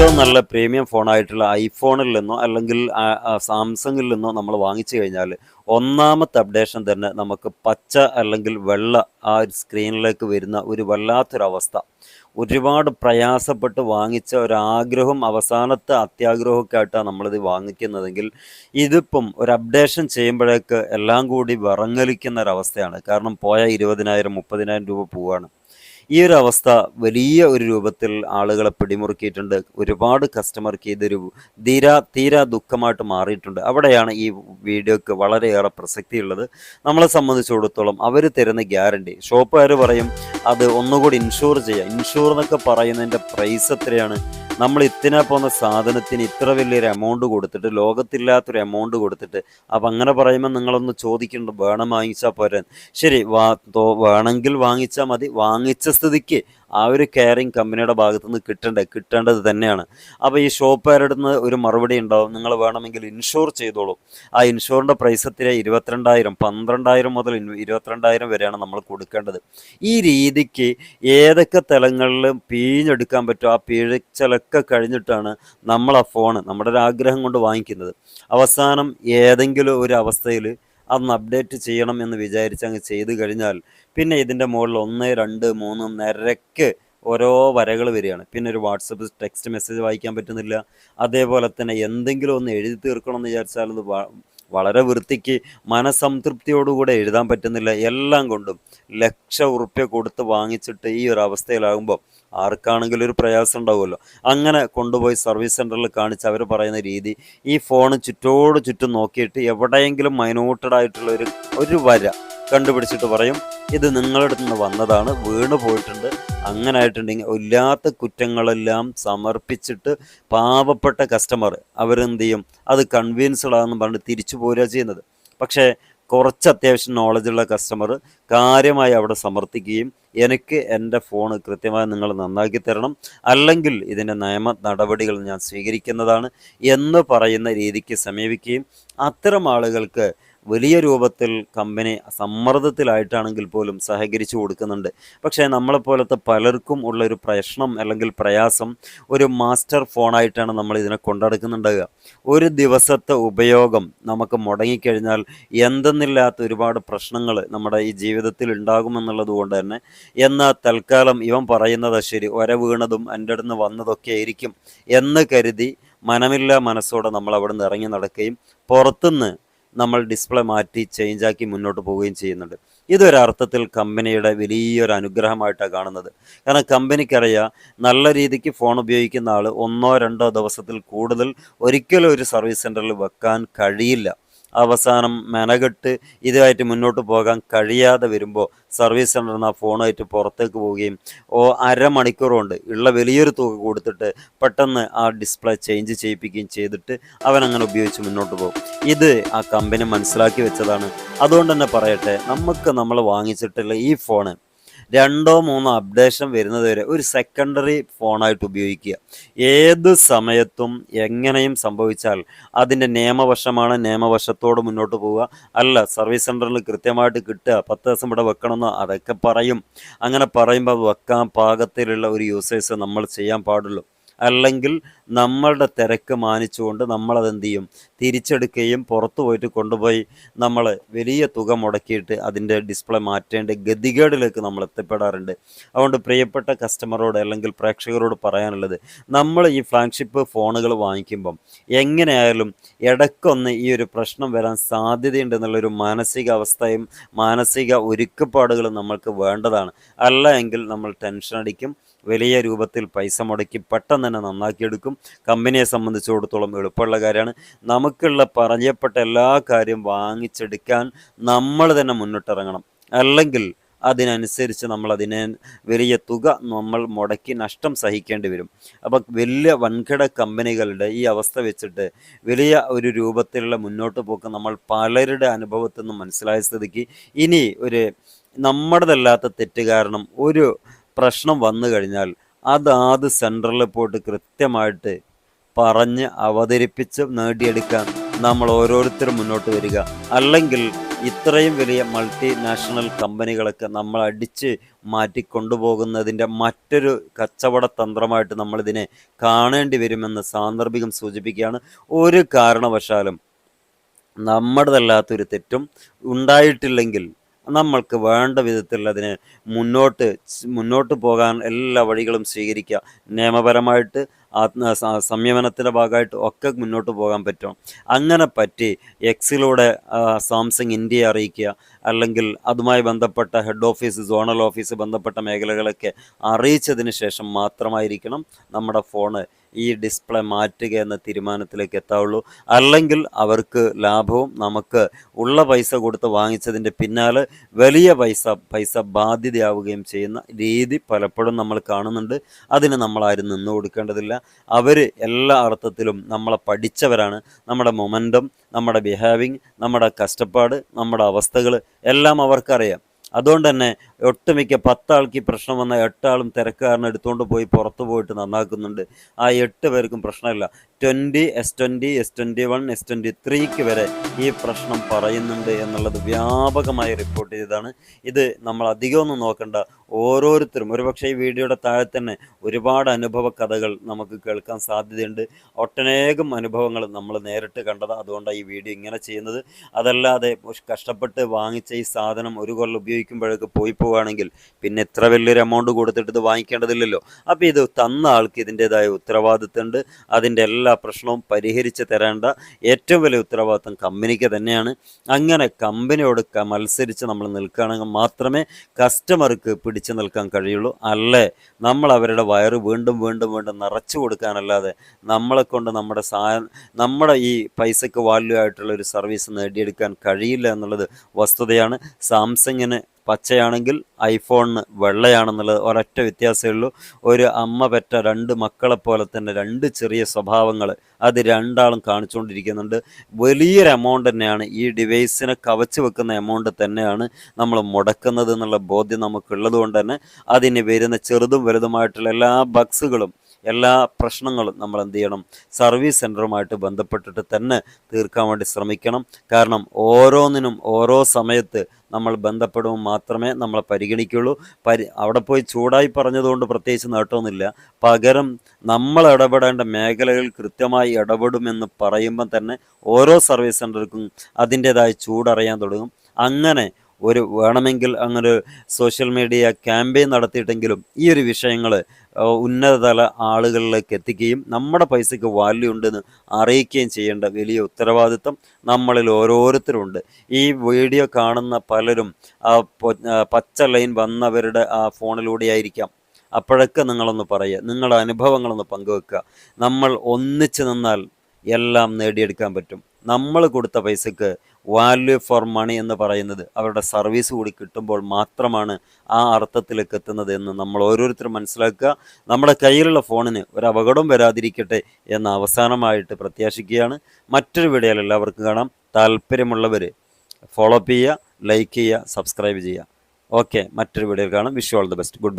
ഏറ്റവും നല്ല പ്രീമിയം ഫോണായിട്ടുള്ള ഐഫോണിൽ നിന്നോ അല്ലെങ്കിൽ സാംസങ്ങിൽ നിന്നോ നമ്മൾ വാങ്ങിച്ചു കഴിഞ്ഞാൽ ഒന്നാമത്തെ അപ്ഡേഷൻ തന്നെ നമുക്ക് പച്ച അല്ലെങ്കിൽ വെള്ള ആ സ്ക്രീനിലേക്ക് വരുന്ന ഒരു വല്ലാത്തൊരവസ്ഥ. ഒരുപാട് പ്രയാസപ്പെട്ട് വാങ്ങിച്ച ഒരാഗ്രഹം അവസാനത്തെ അത്യാഗ്രഹമൊക്കെ ആയിട്ടാണ് നമ്മളിത് വാങ്ങിക്കുന്നതെങ്കിൽ ഇതിപ്പം ഒരു അപ്ഡേഷൻ ചെയ്യുമ്പോഴേക്ക് എല്ലാം കൂടി വിറങ്ങലിക്കുന്ന ഒരവസ്ഥയാണ്. കാരണം പോയ ഇരുപതിനായിരം മുപ്പതിനായിരം രൂപ പോവാണ്. ഈ ഒരു അവസ്ഥ വലിയ ഒരു രൂപത്തിൽ ആളുകളെ പിടിമുറുക്കിയിട്ടുണ്ട്. ഒരുപാട് കസ്റ്റമർക്ക് ഇതൊരു തീരാ തീരാ ദുഃഖമായിട്ട് മാറിയിട്ടുണ്ട്. അവിടെയാണ് ഈ വീഡിയോക്ക് വളരെയേറെ പ്രസക്തിയുള്ളത്. നമ്മളെ സംബന്ധിച്ചിടത്തോളം അവർ തരുന്ന ഗ്യാരണ്ടി. ഷോപ്പുകാർ പറയും അത് ഒന്നുകൂടി ഇൻഷൂർ ചെയ്യുക ഇൻഷൂർ എന്നൊക്കെ പറയുന്നതിന്റെ പ്രൈസ് എത്രയാണ്? നമ്മൾ ഇത്തിനെ പോകുന്ന സാധനത്തിന് ഇത്ര വലിയൊരു എമൗണ്ട് കൊടുത്തിട്ട് ലോകത്തില്ലാത്തൊരു എമൗണ്ട് കൊടുത്തിട്ട് അപ്പം അങ്ങനെ പറയുമ്പോൾ നിങ്ങളൊന്ന് ചോദിക്കുന്നുണ്ട് വേണം വാങ്ങിച്ചാൽ പോരാൻ. ശരി വാ വേണമെങ്കിൽ വാങ്ങിച്ചാൽ മതി. വാങ്ങിച്ച സ്ഥിതിക്ക് ആ ഒരു കെയറിങ് കമ്പനിയുടെ ഭാഗത്തു നിന്ന് കിട്ടേണ്ടത് കിട്ടേണ്ടത് തന്നെയാണ്. അപ്പോൾ ഈ ഷോപ്പുകാരുടെ നിന്ന് ഒരു മറുപടി ഉണ്ടാവും. നിങ്ങൾ വേണമെങ്കിൽ ഇൻഷുർ ചെയ്തോളൂ. ആ ഇൻഷുറിന്റെ പ്രൈസ് എത്ര ഇരുപത്തിരണ്ടായിരം പന്ത്രണ്ടായിരം മുതൽ ഇരുപത്തിരണ്ടായിരം വരെയാണ് നമ്മൾ കൊടുക്കേണ്ടത്. ഈ രീതിക്ക് ഏതൊക്കെ തലങ്ങളിലും പീഞ്ഞെടുക്കാൻ പറ്റുമോ ആ പിഴച്ചലൊക്കെ കഴിഞ്ഞിട്ടാണ് നമ്മൾ ആ ഫോൺ നമ്മുടെ ഒരു ആഗ്രഹം കൊണ്ട് വാങ്ങിക്കുന്നത്. അവസാനം ഏതെങ്കിലും ഒരു അവസ്ഥയിൽ അതൊന്ന് അപ്ഡേറ്റ് ചെയ്യണം എന്ന് വിചാരിച്ച് അങ്ങ് ചെയ്ത് കഴിഞ്ഞാൽ പിന്നെ ഇതിന്റെ മുകളിൽ ഒന്ന് രണ്ട് മൂന്ന് നിരക്ക് ഓരോ വരകൾ വരികയാണ്. പിന്നെ ഒരു വാട്സപ്പ് ടെക്സ്റ്റ് മെസ്സേജ് വായിക്കാൻ പറ്റുന്നില്ല. അതേപോലെ തന്നെ എന്തെങ്കിലും ഒന്ന് എഴുതി തീർക്കണം എന്ന് വിചാരിച്ചാൽ അത് വളരെ വൃത്തിക്ക് മനസംതൃപ്തിയോടുകൂടെ എഴുതാൻ പറ്റുന്നില്ല. എല്ലാം കൊണ്ടും ലക്ഷ ഉറുപ്പ്യ കൊടുത്ത് വാങ്ങിച്ചിട്ട് ഈ ഒരു അവസ്ഥയിലാകുമ്പോൾ ആർക്കാണെങ്കിലും ഒരു പ്രയാസം ഉണ്ടാവുമല്ലോ. അങ്ങനെ കൊണ്ടുപോയി സർവീസ് സെന്ററിൽ കാണിച്ച് അവർ പറയുന്ന രീതി ഈ ഫോൺ ചുറ്റോട് ചുറ്റും നോക്കിയിട്ട് എവിടെയെങ്കിലും മൈനോട്ടഡായിട്ടുള്ള ഒരു ഒരു വര കണ്ടുപിടിച്ചിട്ട് പറയും ഇത് നിങ്ങളുടെ നിന്ന് വന്നതാണ് വീണ് പോയിട്ടുണ്ട്. അങ്ങനെ ആയിട്ടുണ്ടെങ്കിൽ ഇല്ലാത്ത കുറ്റങ്ങളെല്ലാം സമർപ്പിച്ചിട്ട് പാവപ്പെട്ട കസ്റ്റമർ അവരെന്ത് ചെയ്യും? അത് കൺവീൻസ്ഡ് ആണെന്ന് പറഞ്ഞിട്ട് തിരിച്ചു പോരുക ചെയ്യുന്നത്. പക്ഷേ കുറച്ച് അത്യാവശ്യം നോളജുള്ള കസ്റ്റമർ കാര്യമായി അവിടെ സമർത്ഥിക്കുകയും എനിക്ക് എന്റെ ഫോൺ കൃത്യമായി നിങ്ങൾ നന്നാക്കി തരണം. അല്ലെങ്കിൽ ഇതിന്റെ നിയമ നടപടികൾ ഞാൻ സ്വീകരിക്കുന്നതാണ് എന്ന് പറയുന്ന രീതിക്ക് സമീപിക്കുകയും അത്തരം ആളുകൾക്ക് വലിയ രൂപത്തിൽ കമ്പനി സമ്മർദ്ദത്തിലായിട്ടാണെങ്കിൽ പോലും സഹകരിച്ചു കൊടുക്കുന്നുണ്ട്. പക്ഷേ നമ്മളെപ്പോലത്തെ പലർക്കും ഉള്ള ഒരു പ്രശ്നം അല്ലെങ്കിൽ പ്രയാസം ഒരു മാസ്റ്റർ ഫോണായിട്ടാണ് നമ്മൾ ഇതിനെ കൊണ്ടെടുക്കുന്നുണ്ടാവുക. ഒരു ദിവസത്തെ ഉപയോഗം നമുക്ക് മുടങ്ങിക്കഴിഞ്ഞാൽ എന്തെന്നില്ലാത്ത ഒരുപാട് പ്രശ്നങ്ങൾ നമ്മുടെ ഈ ജീവിതത്തിൽ ഉണ്ടാകുമെന്നുള്ളത് കൊണ്ട് തന്നെ എന്നാൽ തൽക്കാലം ഇവൻ പറയുന്നത് ശരി ഒര വീണതും എന്റെ അടുത്ത് വന്നതൊക്കെ ആയിരിക്കും എന്ന് കരുതി മനമില്ല മനസ്സോടെ നമ്മൾ അവിടെ നിന്ന് ഇറങ്ങി നടക്കുകയും പുറത്തുനിന്ന് നമ്മൾ ഡിസ്പ്ലേ മാറ്റി ചേഞ്ചാക്കി മുന്നോട്ട് പോവുകയും ചെയ്യുന്നുണ്ട്. ഇതൊരർത്ഥത്തിൽ കമ്പനിയുടെ വലിയൊരു അനുഗ്രഹമായിട്ടാണ് കാണുന്നത്. കാരണം കമ്പനിക്കറിയാം നല്ല രീതിക്ക് ഫോൺ ഉപയോഗിക്കുന്ന ആൾ ഒന്നോ രണ്ടോ ദിവസത്തിൽ കൂടുതൽ ഒരിക്കലും ഒരു സർവീസ് സെന്ററിൽ വെക്കാൻ കഴിയില്ല. അവസാനം മെനകെട്ട് ഇതുമായിട്ട് മുന്നോട്ട് പോകാൻ കഴിയാതെ വരുമ്പോൾ സർവീസ് സെന്ററിൽ നിന്ന് ആ ഫോണായിട്ട് പുറത്തേക്ക് പോവുകയും ഓ അരമണിക്കൂർ കൊണ്ട് ഉള്ള വലിയൊരു തുക കൊടുത്തിട്ട് പെട്ടെന്ന് ആ ഡിസ്പ്ലേ ചേഞ്ച് ചെയ്യിപ്പിക്കുകയും ചെയ്തിട്ട് അവൻ അങ്ങനെ ഉപയോഗിച്ച് മുന്നോട്ട് പോകും. ഇത് ആ കമ്പനി മനസ്സിലാക്കി വെച്ചതാണ്. അതുകൊണ്ട് തന്നെ പറയട്ടെ നമുക്ക് നമ്മൾ വാങ്ങിച്ചിട്ടുള്ള ഈ ഫോണ് രണ്ടോ മൂന്നോ അപ്ഡേഷൻ വരുന്നത് വരെ ഒരു സെക്കൻഡറി ഫോണായിട്ട് ഉപയോഗിക്കുക. ഏത് സമയത്തും എങ്ങനെയും സംഭവിച്ചാൽ അതിന്റെ നിയമവശമാണ്. നിയമവശത്തോട് മുന്നോട്ട് പോവുക. അല്ല സർവീസ് സെന്ററിൽ കൃത്യമായിട്ട് കിട്ടുക. പത്ത് ദിവസം ഇവിടെ വെക്കണമെന്നോ അതൊക്കെ പറയും. അങ്ങനെ പറയുമ്പോൾ വെക്കാൻ പാകത്തിലുള്ള ഒരു യൂസേഴ്സ് നമ്മൾ ചെയ്യാൻ പാടുള്ളൂ. അല്ലെങ്കിൽ നമ്മളുടെ തിരക്ക് മാനിച്ചുകൊണ്ട് നമ്മളത് എന്ത് ചെയ്യും തിരിച്ചെടുക്കുകയും പുറത്തു പോയിട്ട് കൊണ്ടുപോയി നമ്മൾ വലിയ തുക മുടക്കിയിട്ട് അതിന്റെ ഡിസ്പ്ലേ മാറ്റേണ്ട ഗതികേടിലേക്ക് നമ്മൾ എത്തിപ്പെടാറുണ്ട്. അതുകൊണ്ട് പ്രിയപ്പെട്ട കസ്റ്റമറോട് അല്ലെങ്കിൽ പ്രേക്ഷകരോട് പറയാനുള്ളത് നമ്മൾ ഈ ഫ്ലാഗ്ഷിപ്പ് ഫോണുകൾ വാങ്ങിക്കുമ്പം എങ്ങനെയായാലും ഇടയ്ക്കൊന്ന് ഈ ഒരു പ്രശ്നം വരാൻ സാധ്യതയുണ്ടെന്നുള്ളൊരു മാനസികാവസ്ഥയും മാനസിക ഒരുക്കപ്പാടുകളും നമ്മൾക്ക് വേണ്ടതാണ്. അല്ല എങ്കിൽ നമ്മൾ ടെൻഷൻ അടിക്കും വലിയ രൂപത്തിൽ പൈസ മുടക്കി പെട്ടെന്ന് തന്നെ നന്നാക്കിയെടുക്കും. കമ്പനിയെ സംബന്ധിച്ചിടത്തോളം എളുപ്പമുള്ള കാര്യമാണ്. നമുക്കുള്ള പറയപ്പെട്ട എല്ലാ കാര്യം വാങ്ങിച്ചെടുക്കാൻ നമ്മൾ തന്നെ മുന്നിട്ടിറങ്ങണം. അല്ലെങ്കിൽ അതിനനുസരിച്ച് നമ്മൾ അതിനെ വലിയ തുക നമ്മൾ മുടക്കി നഷ്ടം സഹിക്കേണ്ടി വരും. അപ്പം വലിയ വൻകിട കമ്പനികളുടെ ഈ അവസ്ഥ വെച്ചിട്ട് വലിയ ഒരു രൂപത്തിലുള്ള മുന്നോട്ട് പോക്ക് നമ്മൾ പലരുടെ അനുഭവത്തിൽ നിന്നും മനസ്സിലായ സ്ഥിതിക്ക് ഇനി ഒരു നമ്മുടേതല്ലാത്ത തെറ്റ് കാരണം ഒരു പ്രശ്നം വന്നു കഴിഞ്ഞാൽ അതാത് സെന്ററിൽ പോയിട്ട് കൃത്യമായിട്ട് പറഞ്ഞ് അവതരിപ്പിച്ച് നേടിയെടുക്കാൻ നമ്മൾ ഓരോരുത്തരും മുന്നോട്ട് വരിക. അല്ലെങ്കിൽ ഇത്രയും വലിയ മൾട്ടിനാഷണൽ കമ്പനികളൊക്കെ നമ്മൾ അടിച്ച് മാറ്റിക്കൊണ്ടുപോകുന്നതിന്റെ മറ്റൊരു കച്ചവട തന്ത്രമായിട്ട് നമ്മളിതിനെ കാണേണ്ടി വരുമെന്ന് സാന്ദർഭികം സൂചിപ്പിക്കുകയാണ്. ഒരു കാരണവശാലും നമ്മുടേതല്ലാത്തൊരു തെറ്റും ഉണ്ടായിട്ടില്ലെങ്കിൽ നമ്മൾക്ക് വേണ്ട വിധത്തിൽ അതിന് മുന്നോട്ട് മുന്നോട്ട് പോകാൻ എല്ലാ വഴികളും സ്വീകരിക്കുക. നിയമപരമായിട്ട് ആത്മ സംയമനത്തിന്റെ ഭാഗമായിട്ട് ഒക്കെ മുന്നോട്ട് പോകാൻ പറ്റും. അങ്ങനെ പറ്റി എക്സിലൂടെ സാംസങ് ഇന്ത്യയെ അറിയിക്കുക. അല്ലെങ്കിൽ അതുമായി ബന്ധപ്പെട്ട ഹെഡ് ഓഫീസ് സോണൽ ഓഫീസ് ബന്ധപ്പെട്ട മേഖലകളൊക്കെ അറിയിച്ചതിന് ശേഷം മാത്രമായിരിക്കണം നമ്മുടെ ഫോണ് ഈ ഡിസ്പ്ലേ മാറ്റുക എന്ന തീരുമാനത്തിലേക്ക് എത്താവുള്ളൂ. അല്ലെങ്കിൽ അവർക്ക് ലാഭവും നമുക്ക് ഉള്ള പൈസ കൊടുത്ത് വാങ്ങിച്ചതിന്റെ പിന്നാലെ വലിയ പൈസ പൈസ ബാധ്യതയാവുകയും ചെയ്യുന്ന രീതി പലപ്പോഴും നമ്മൾ കാണുന്നുണ്ട്. അതിന് നമ്മളാരും നിന്നു കൊടുക്കേണ്ടതില്ല. അവർ എല്ലാ അർത്ഥത്തിലും നമ്മളെ പഠിച്ചവരാണ്. നമ്മുടെ മൊമെന്റം നമ്മുടെ ബിഹേവിങ് നമ്മുടെ കഷ്ടപ്പാട് നമ്മുടെ അവസ്ഥകൾ എല്ലാം അവർക്കറിയാം. അതുകൊണ്ട് തന്നെ ഒട്ടുമിക്ക പത്താൾക്ക് ഈ പ്രശ്നം വന്ന എട്ടാളും തിരക്കുകാരനെ എടുത്തുകൊണ്ട് പോയി പുറത്തു പോയിട്ട് നന്നാക്കുന്നുണ്ട്. ആ എട്ട് പേർക്കും പ്രശ്നമില്ല. Twenty S twenty S twenty one S twenty ത്രീക്ക് വരെ ഈ പ്രശ്നം പറയുന്നുണ്ട് എന്നുള്ളത് വ്യാപകമായി റിപ്പോർട്ട് ചെയ്തതാണ്. ഇത് നമ്മൾ അധികമൊന്നും നോക്കേണ്ട. ഓരോരുത്തരും ഒരുപക്ഷെ ഈ വീഡിയോയുടെ താഴെ തന്നെ ഒരുപാട് അനുഭവ കഥകൾ നമുക്ക് കേൾക്കാൻ സാധ്യതയുണ്ട്. ഒട്ടനേകം അനുഭവങ്ങൾ നമ്മൾ നേരിട്ട് കണ്ടത് അതുകൊണ്ടാണ് ഈ വീഡിയോ ഇങ്ങനെ ചെയ്യുന്നത്. അതല്ലാതെ കഷ്ടപ്പെട്ട് വാങ്ങിച്ച ഈ സാധനം ഒരു കൊല്ലം ഉപയോഗിക്കുമ്പോഴൊക്കെ പോയി പോവുകയാണെങ്കിൽ പിന്നെ എത്ര വലിയൊരു എമൗണ്ട് കൊടുത്തിട്ട് ഇത് വാങ്ങിക്കേണ്ടതില്ലല്ലോ. അപ്പോൾ ഇത് തന്ന ആൾക്ക് ഇതിന്റെതായ ഉത്തരവാദിത്തമുണ്ട്. അതിന്റെ എല്ലാ പ്രശ്നവും പരിഹരിച്ച് തരേണ്ട ഏറ്റവും വലിയ ഉത്തരവാദിത്തം കമ്പനിക്ക് തന്നെയാണ്. അങ്ങനെ കമ്പനിയോട് മത്സരിച്ച് നമ്മൾ നിൽക്കുകയാണെങ്കിൽ മാത്രമേ കസ്റ്റമർക്ക് പിടിച്ചു നിൽക്കാൻ കഴിയുള്ളൂ. അല്ലേ? നമ്മൾ അവരുടെ വയറ് വീണ്ടും വീണ്ടും വീണ്ടും നിറച്ചു കൊടുക്കാനല്ലാതെ നമ്മളെ കൊണ്ട് നമ്മുടെ സാ നമ്മുടെ ഈ പൈസക്ക് വാല്യൂ ആയിട്ടുള്ള ഒരു സർവീസ് നേടിയെടുക്കാൻ കഴിയില്ല എന്നുള്ളത് വസ്തുതയാണ്. സാംസങ്ങിന് പച്ചയാണെങ്കിൽ ഐഫോണിന് വെള്ളയാണെന്നുള്ളത് ഒരൊറ്റ വ്യത്യാസമേ ഉള്ളൂ. ഒരു അമ്മ പെറ്റ രണ്ട് മക്കളെ പോലെ തന്നെ രണ്ട് ചെറിയ സ്വഭാവങ്ങൾ അത് രണ്ടാളും കാണിച്ചുകൊണ്ടിരിക്കുന്നുണ്ട്. വലിയൊരു എമൗണ്ട് തന്നെയാണ്. ഈ ഡിവൈസിനെ കവച്ച് വെക്കുന്ന എമൗണ്ട് തന്നെയാണ് നമ്മൾ മുടക്കുന്നത് എന്നുള്ള ബോധ്യം നമുക്കുള്ളത് കൊണ്ട് തന്നെ അതിന് വരുന്ന ചെറുതും വലുതുമായിട്ടുള്ള എല്ലാ ബഗ്സുകളും എല്ലാ പ്രശ്നങ്ങളും നമ്മൾ എന്ത് ചെയ്യണം സർവീസ് സെന്ററുമായിട്ട് ബന്ധപ്പെട്ടിട്ട് തന്നെ തീർക്കാൻ വേണ്ടി ശ്രമിക്കണം. കാരണം ഓരോന്നിനും ഓരോ സമയത്ത് നമ്മൾ ബന്ധപ്പെടുമ്പോൾ മാത്രമേ നമ്മളെ പരിഗണിക്കുള്ളൂ. പരി അവിടെ പോയി ചൂടായി പറഞ്ഞതുകൊണ്ട് പ്രത്യേകിച്ച് നേട്ടമൊന്നുമില്ല പകരം നമ്മൾ ഇടപെടേണ്ട മേഖലകൾ കൃത്യമായി ഇടപെടുമെന്ന് പറയുമ്പം തന്നെ ഓരോ സർവീസ് സെന്റർക്കും അതിന്റേതായ ചൂടറിയാൻ തുടങ്ങും. അങ്ങനെ ഒരു വേണമെങ്കിൽ അങ്ങനെ സോഷ്യൽ മീഡിയ ക്യാമ്പയിൻ നടത്തിയിട്ടെങ്കിലും ഈ ഒരു വിഷയങ്ങൾ ഉന്നതതല ആളുകളിലേക്ക് എത്തിക്കുകയും നമ്മുടെ പൈസയ്ക്ക് വാല്യൂ ഉണ്ടെന്ന് അറിയിക്കുകയും ചെയ്യേണ്ട വലിയ ഉത്തരവാദിത്തം നമ്മളിൽ ഓരോരുത്തരുണ്ട്. ഈ വീഡിയോ കാണുന്ന പലരും ആ പച്ച ലൈൻ വന്നവരുടെ ആ ഫോണിലൂടെ ആയിരിക്കാം. അപ്പോഴൊക്കെ നിങ്ങളൊന്ന് പറയുക നിങ്ങളുടെ അനുഭവങ്ങളൊന്ന് പങ്കുവെക്കുക. നമ്മൾ ഒന്നിച്ചു നിന്നാൽ എല്ലാം നേടിയെടുക്കാൻ പറ്റും. നമ്മൾ കൊടുത്ത പൈസക്ക് വാല്യൂ ഫോർ മണി എന്ന് പറയുന്നത് അവരുടെ സർവീസ് കൂടി കിട്ടുമ്പോൾ മാത്രമാണ് ആ അർത്ഥത്തിലേക്ക് എത്തുന്നത് എന്ന് നമ്മൾ ഓരോരുത്തരും മനസ്സിലാക്കുക. നമ്മുടെ കയ്യിലുള്ള ഫോണിന് ഒരു അപകടം വരാതിരിക്കട്ടെ എന്ന് അവസാനമായിട്ട് പ്രത്യാശിക്കുകയാണ്. മറ്റൊരു വീഡിയോയിൽ എല്ലാവർക്കും കാണാം. താല്പര്യമുള്ളവർ ഫോളോ അപ്പ് ചെയ്യുക ലൈക്ക് ചെയ്യുക സബ്സ്ക്രൈബ് ചെയ്യുക. ഓക്കെ മറ്റൊരു വീഡിയോയിൽ കാണാം. Wish all the best good bye